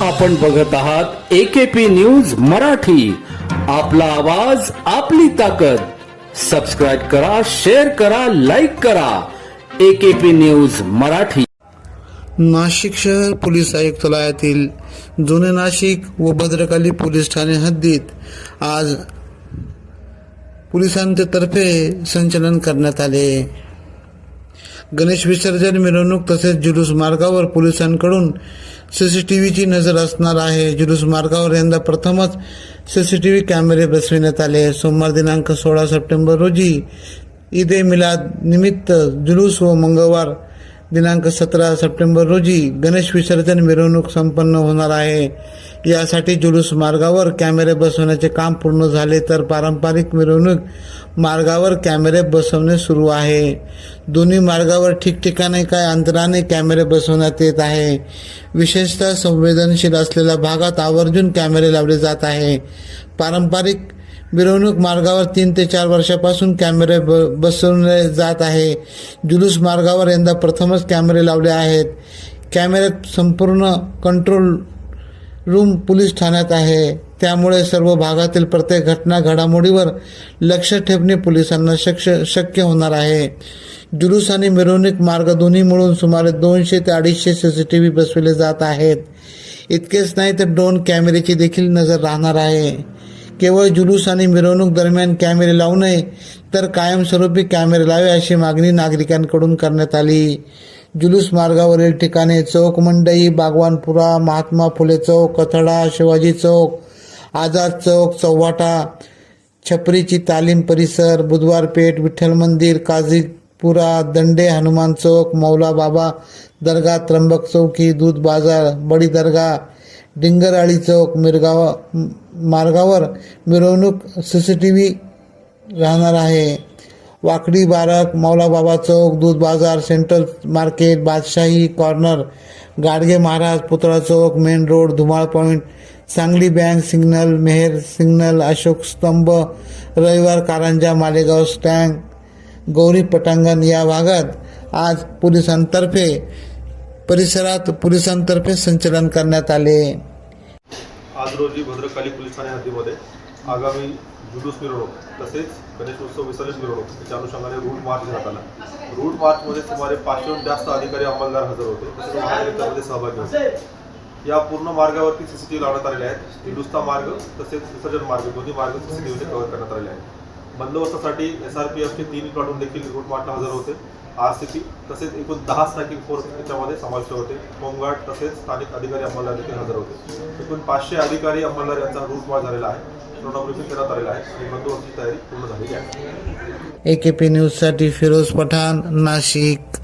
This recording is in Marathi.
आपण बघत आहात एकेपी न्यूज मराठी. आपला आवाज आपली ताकद. सबस्क्राईब करा शेअर करा लाईक करा. AKP news Marathi. नाशिक शहर पोलीस आयुक्तालयातील जुने नाशिक व भद्रकाली पोलीस ठाणे हद्दीत आज पोलिसांच्या तर्फे संचलन करण्यात आले. गणेश विसर्जन मिरवणूक तसेच जुलूस मार्गावर पोलिसांकडून व्हीची नजर असणार आहे. जुलूस मार्गावर यंदा प्रथमच सी सी टी व्ही कॅमेरे बसविण्यात आले सोमवार दिनांक सोळा सप्टेंबर रोजी ईद ए मिलाद निमित्त जुलूस व मंगळवार दिनांक सतरा सप्टेंबर रोजी गणेश विसर्जन मिरवणूक संपन्न होणार आहे. यासाठी जुलूस मार्गावर कॅमेरे बसवण्याचे काम पूर्ण झाले तर पारंपरिक मिरवणूक मार्गावर कॅमेरे बसवणे सुरू आहे. दोन्ही मार्गावर ठिकठिकाणी काय अंतराने कॅमेरे बसवण्यात येत आहे? विशेषतः संवेदनशील असलेल्या भागात आवर्जून कॅमेरे लावले जात आहे. पारंपरिक मिरवणूक मार्गावर तीन ते चार वर्षापासून कॅमेरे ब बसवले जात आहे. जुलूस मार्गावर यंदा प्रथमच कॅमेरे लावले आहेत. कॅमेऱ्यात संपूर्ण कंट्रोल रूम पोलीस ठाण्यात आहे. त्यामुळे सर्व भागातील प्रत्येक घटना घडामोडीवर लक्ष ठेवणे पोलिसांना शक्य शक्य होणार आहे. जुलूस आणि मिरवणूक मार्ग दोन्ही मिळून सुमारे दोनशे ते अडीचशे सी सी टी व्ही बसविले जात आहेत. इतकेच नाही तर ड्रोन कॅमेऱ्याची देखील नजर राहणार आहे. केवळ जुलूस आणि मिरवणूक दरम्यान कॅमेरे लावू नये तर कायमस्वरूपी कॅमेरे लावे अशी मागणी नागरिकांकडून करण्यात आली. जुलूस मार्गावरील ठिकाणे चौक मंडई बागवानपुरा महात्मा फुले चौक कथडा शिवाजी चौक आझाद चौक चौवाटा छपरीची तालीम परिसर बुधवार पेठ विठ्ठल मंदिर काझीपुरा दंडे हनुमान चौक मौला बाबा दर्गा त्र्यंबक चौकी दूध बाजार बडी दर्गा डिंगरआळी चौक मिरगाव मार्गावर मिरवणूक सी सी टी व्ही राहणार आहे. वाकडी बारक मौलाबाबा चौक दूध बाजार central market Badshahi corner Gadge Maharaj पुतळा चौक main road Dhumal point Sangli bank signal Mehar signal Ashok Stambh रविवार कारंजा मालेगाव स्टँड गौरी पटांगण या भागात आज पोलिसांतर्फे परिसरात पोलिसांतर्फे संचलन करण्यात आले. आज रोजी भद्रकाली पोलीस ठाणे हद्दीमध्ये आगामी जुलूस मिरवणूक तसेच गणेशोत्सव विसर्जन मिरवणूक याच्या अनुषंगाने रूट मार्च घेण्यात आला. रूट मार्चमध्ये सुमारे पाचशेहून जास्त अधिकारी अंमलदार हजर होते. तसेच त्यामध्ये सहभागी होते. या पूर्ण मार्गावरती सीसीटीव्ही लावण्यात आलेले आहेत. जुलूसचा मार्ग तसेच विसर्जन मार्ग दोन्ही मार्ग सीसीटीव्हीने कव्हर करण्यात आलेले आहेत. बंदोबस्तासाठी एस आर पी एफचे तीन प्लाटून देखील रूट हजर होते. आर सी पी तसेच एकूण दहा स्ट्रायकिंग फोर्स याच्यामध्ये समाविष्ट होते. होमगार्ड तसेच स्थानिक अधिकारी अंमलदार देखील हजर होते. एकूण पाचशे अधिकारी अंमलदार यांचा रूट झालेला आहे. पूर्ण ब्रिफिंग करण्यात आलेला आहे. बंदोबस्ताची तयारी पूर्ण झालेली आहे. ए के पी न्यूजसाठी फिरोज पठाण नाशिक.